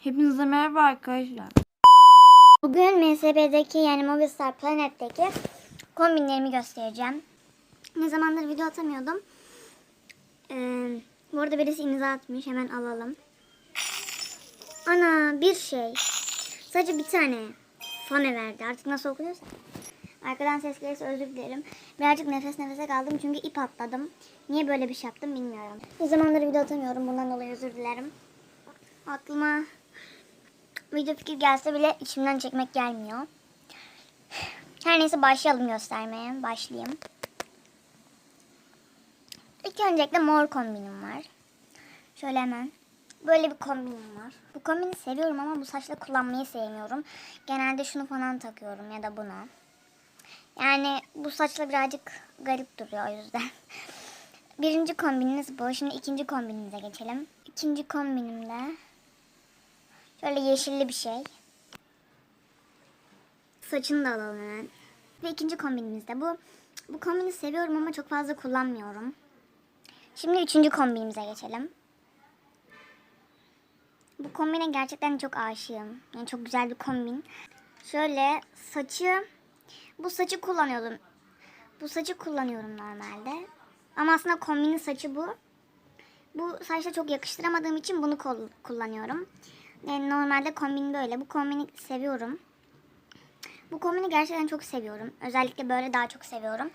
Hepinize merhaba arkadaşlar. Bugün MSB'deki yani Movistar Planet'teki kombinlerimi göstereceğim. Ne zamandır video atamıyordum. Ee, bu arada birisi imza atmış. Hemen alalım. Ana bir şey. Sadece bir tane fame verdi. Artık nasıl okunuyorsa. Arkadan ses gelirse özür dilerim. Birazcık nefes nefese kaldım çünkü ip atladım. Niye böyle bir şey yaptım bilmiyorum. Ne zamandır video atamıyorum. Bundan dolayı özür dilerim. Aklıma video fikir gelse bile içimden çekmek gelmiyor. Her neyse başlayalım göstermeye. Başlayayım. İlk öncelikle mor kombinim var. Şöyle hemen. Böyle bir kombinim var. Bu kombini seviyorum ama bu saçla kullanmayı sevmiyorum. Genelde şunu falan takıyorum ya da bunu. Yani bu saçla birazcık garip duruyor o yüzden. Birinci kombinimiz bu. Şimdi ikinci kombinimize geçelim. İkinci kombinimde Şöyle yeşilli bir şey. Saçını da alalım hemen. Ve ikinci kombinimiz de bu. Bu kombini seviyorum ama çok fazla kullanmıyorum. Şimdi üçüncü kombinimize geçelim. Bu kombine gerçekten çok aşığım. Yani çok güzel bir kombin. Şöyle saçı, bu saçı kullanıyordum. Bu saçı kullanıyorum normalde. Ama aslında kombinin saçı bu. Bu saçla çok yakıştıramadığım için bunu kullanıyorum. Yani normalde kombin böyle. Bu kombini seviyorum. Bu kombini gerçekten çok seviyorum. Özellikle böyle daha çok seviyorum.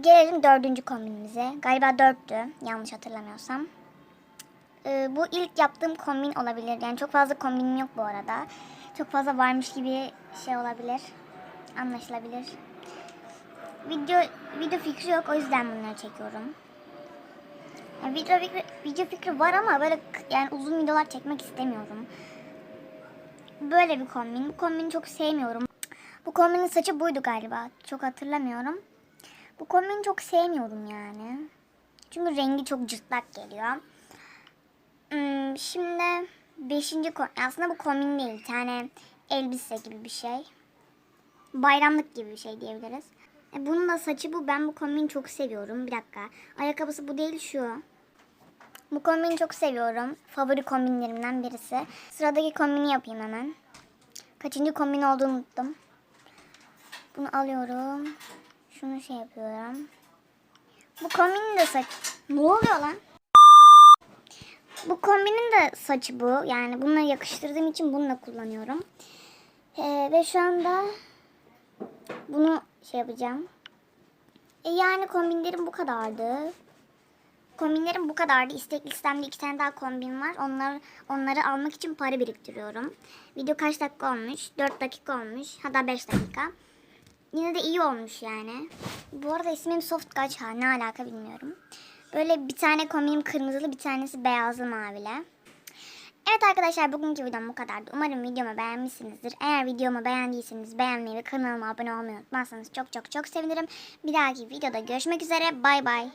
Gelelim dördüncü kombinimize. Galiba dörttü. Yanlış hatırlamıyorsam. Ee, bu ilk yaptığım kombin olabilir. Yani çok fazla kombinim yok bu arada. Çok fazla varmış gibi şey olabilir. Anlaşılabilir. Video video fikri yok. O yüzden bunları çekiyorum. Yani video fikri, video fikri var ama böyle yani uzun videolar çekmek istemiyorum. Böyle bir kombin. Bu kombini çok sevmiyorum. Bu kombinin saçı buydu galiba. Çok hatırlamıyorum. Bu kombini çok sevmiyorum yani. Çünkü rengi çok cırtlak geliyor. Hmm, şimdi beşinci kombin. Aslında bu kombin değil. Bir tane elbise gibi bir şey. Bayramlık gibi bir şey diyebiliriz. E, bunun da saçı bu. Ben bu kombini çok seviyorum. Bir dakika. Ayakkabısı bu değil şu. Bu kombini çok seviyorum. Favori kombinlerimden birisi. Sıradaki kombini yapayım hemen. Kaçıncı kombin olduğunu unuttum. Bunu alıyorum. Şunu şey yapıyorum. Bu kombinin de saç... Ne oluyor lan? Bu kombinin de saçı bu. Yani bununla yakıştırdığım için bununla kullanıyorum. Ee, ve şu anda bunu şey yapacağım. E yani kombinlerim bu kadardı. Kombinlerim bu kadardı. İstek listemde iki tane daha kombin var. Onlar, onları almak için para biriktiriyorum. Video kaç dakika olmuş? 4 dakika olmuş. Hatta 5 dakika. Yine de iyi olmuş yani. Bu arada ismim Soft Gacha. Ne alaka bilmiyorum. Böyle bir tane kombinim kırmızılı bir tanesi beyazlı mavili. Evet arkadaşlar bugünkü videom bu kadardı. Umarım videomu beğenmişsinizdir. Eğer videomu beğendiyseniz beğenmeyi ve kanalıma abone olmayı unutmazsanız çok çok çok sevinirim. Bir dahaki videoda görüşmek üzere. Bay bay.